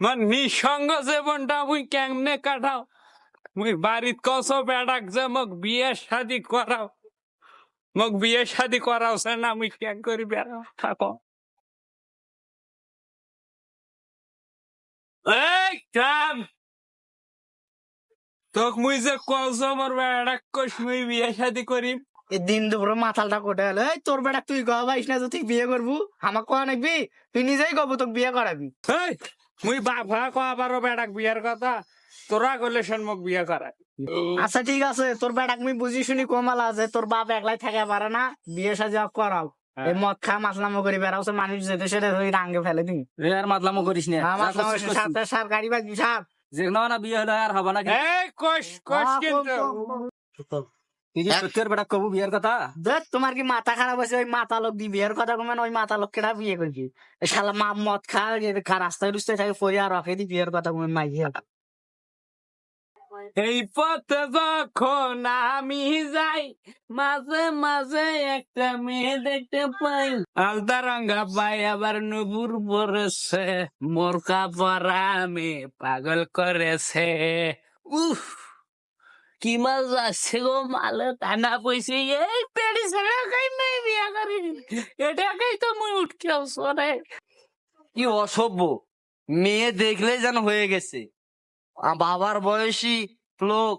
মানে নিঃসঙ্গ জীবনটা মুই কেমনে কাটাও মুই বাড়িত কস বেড়াক যে মোক বিয়ে শাদি করাও মোক বিয়ে শাদি করাওছে না মুই কেন করি বেড়াও থাকো এই কাম তোক মুই যে কস মোর বেড়াক কস মুই বিয়ে শাদি করিম দিন দুপুরে মাথালটা কোটে হলো এই তোর বেটা তুই গা পাইস না যে তুই বিয়ে করবু আমাকে কয়া নাকবি তুই নিজেই কব তোকে বিয়ে করাবি মুই বাবা কবারও বেড়াক বিয়ার কথা তোরা করলে শোন মোক বিয়ে করায় আচ্ছা ঠিক আছে তোর বেটাক আমি বুঝি শুনি কমালা আছে তোর বাপ একলাই থাকে পারে না বিয়ে সাজা করাও এই মদ খা মাসলামো করে বেড়াও মানুষ যেতে সেটা ধরে রাঙ্গে ফেলে দিন আর মাতলামো করিস না? হ্যাঁ, সাথে সার গাড়ি বাজবি সার যে না বিয়ে হলো আর হবে না কি? এই কোষ কোষ হ্যাঁ, কিন্তু। তুই কি বেটা কবু বিয়ের কথা? দেখ তোমার কি মাথা খারাপ আছে ওই মাথা লোক দি বিয়ের কথা কমেন ওই মাথা লোক কেটা বিয়ে এই শালা মা মদ খা খা রাস্তায় রুস্তায় থাকে পরে আর রকে দি বিয়ের কথা কমেন মাইয়ে। এই পথে যখন আমি যাই মাঝে মাঝে একটা মেয়ে দেখতে পাই। আলতা রঙ্গা পাই আবার নুপুর পরেছে মোরকা পরা আমি পাগল করেছে। উফ! কি মজা আছে গো মালে? পয়সে এই পেড়ি ছেড়ে কাই নাই বিয়া করি। এটাকেই তো মুই উঠকে সরে কি অসভ্য। মেয়ে দেখলেই যেন হয়ে গেছে। বাবার বয়সী লোক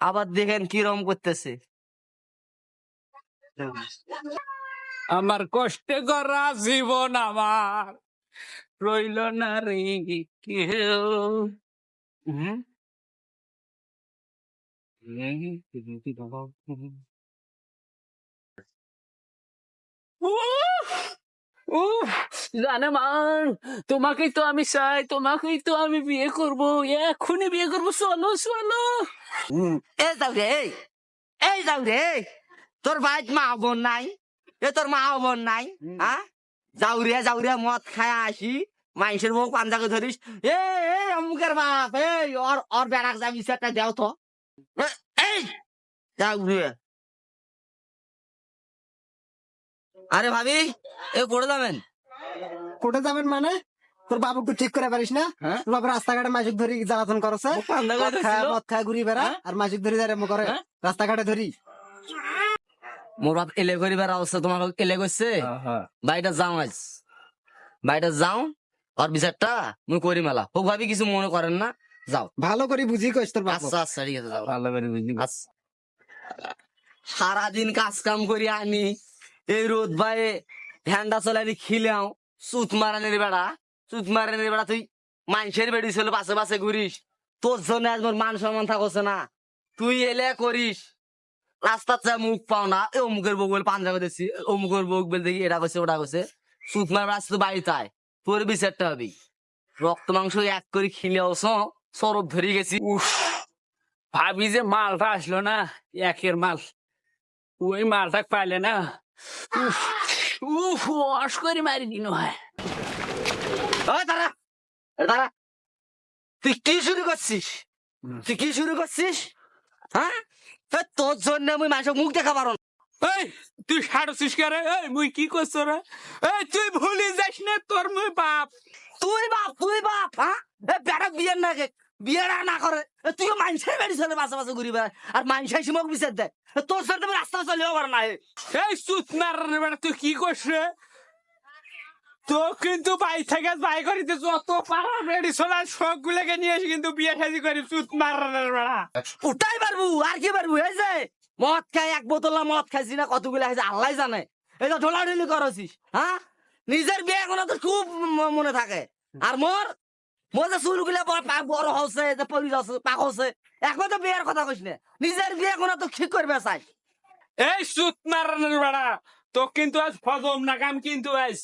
আবার দেখেন কিরম করতেছে। আমার কষ্টে করা জীবন আমার। রইল না রে কেউ। হুম? উফ! জানে মান তোমাকেই তো আমি চাই তোমাকেই তো আমি বিয়ে করব এখনই বিয়ে করব চলো চলো। এই যাও রে এই। যাও রে তোর ভাই মা বোন নাই এ তোর মা বোন নাই হ্যাঁ যাও রে মদ খায় আসি মাইসের বউ পাঞ্জাকে ধরিস এ এ অমুকের বাপ এই ওর ওর বেড়াক যাবি সেটা দেও তো এ, আরে ভাবি এ পড়ে যাবেন? কোটে যাবেন মানে? তোর বাবু একটু ঠিক করে পারিস না? হ্যাঁ? তোর বাবা রাস্তাঘাটে মাসিক ধরি জ্বালাতন করছে। মদ খায় ঘুরি বেড়া হ্যাঁ? আর মাসিক ধরি যারে করে হ্যাঁ? রাস্তাঘাটে ধরি। মোর বাপ এলে করিবার অবস্থা তোমার এলে করছে বাড়িটা যাও আজ। বাইটা যাও আর বিচারটা মুই করি মেলা। হোক ভাবি কিছু মনে করেন না। যাও। ভালো করে বুঝি কইস তোর আচ্ছা আচ্ছা ঠিক আছে যাও। ভালো করে বুঝলি সারাদিন কাজ কাম করি আনি এই রোদ ভাই ঠ্যান্ডা চলানি খিলাও সুত মারানের বেড়া। সুত মারানের বেড়া তুই মানুষের বেড়ি ছিল পাশে পাশে ঘুরিস। তোর জন্য আজ মোর মান সম্মান থাকছে না। তুই এলে করিস। রাস্তার যা মুখ পাও না। এ অমুকের বউ বলে পাঞ্জাবে দেখছি অমুকের বউ বলে দেখি এটা করছে ওটা করছে সুত মারবার আসছে তো বাড়িতে আয়। তোর বিচারটা হবি। রক্ত মাংস এক করে খিলেও সরব ধরে গেছি। উফ ভাবি যে মালটা আসলো না একের মাল। ওই মালটা পাইলে না উফ উফ ওয়াশ করে মারি দিন হয়। দাঁড়া দাঁড়া। তুই কি শুরু করছিস? তুই কি শুরু করছিস? হ্যাঁ? তোর জন্য আমি মানুষের মুখ দেখা পারো এই তুই সাড়ছিস কে রে? এই মুই কি করছ রে? এই তুই ভুলি যাস না তোর মুই বাপ। তুই বাপ তুই বাপ হ্যাঁ? এ বিয়ের না বিয়ের না করে মানুষের বাড়ি চলে বাসা বাসা ঘুরি বেড়ায় আর মানুষের বিচার দেয় তোর সাথে রাস্তা চলেও পারে না এ। এই সুত মারার তুই কি করছ রে তো কিন্তু বাই থেকে বাই করিতে যত পারা বেড়ি শখ গুলোকে নিয়ে এসে কিন্তু বিয়ে শাদি করি বেড়া ওটাই পারবু আর কি পারবু এই যে মদ খাই এক বোতলা মদ খাইছি না কতগুলো খাইছি আল্লাহ জানে। এই যে ঢোলাঢুলি করছিস হ্যাঁ নিজের বিয়ে কোনো তো খুব মনে থাকে। আর মোর চুলগুলা বড় পা- বড় হচ্ছে যে পরি যাচ্ছে পাক হচ্ছে এখন তো বিয়ের কথা কইস না? নিজের বিয়ে কোনো তো ঠিক করবে চাই। এই সুত মারানোর বেড়া তো কিন্তু আজ ফজম নাকাম কিন্তু আজ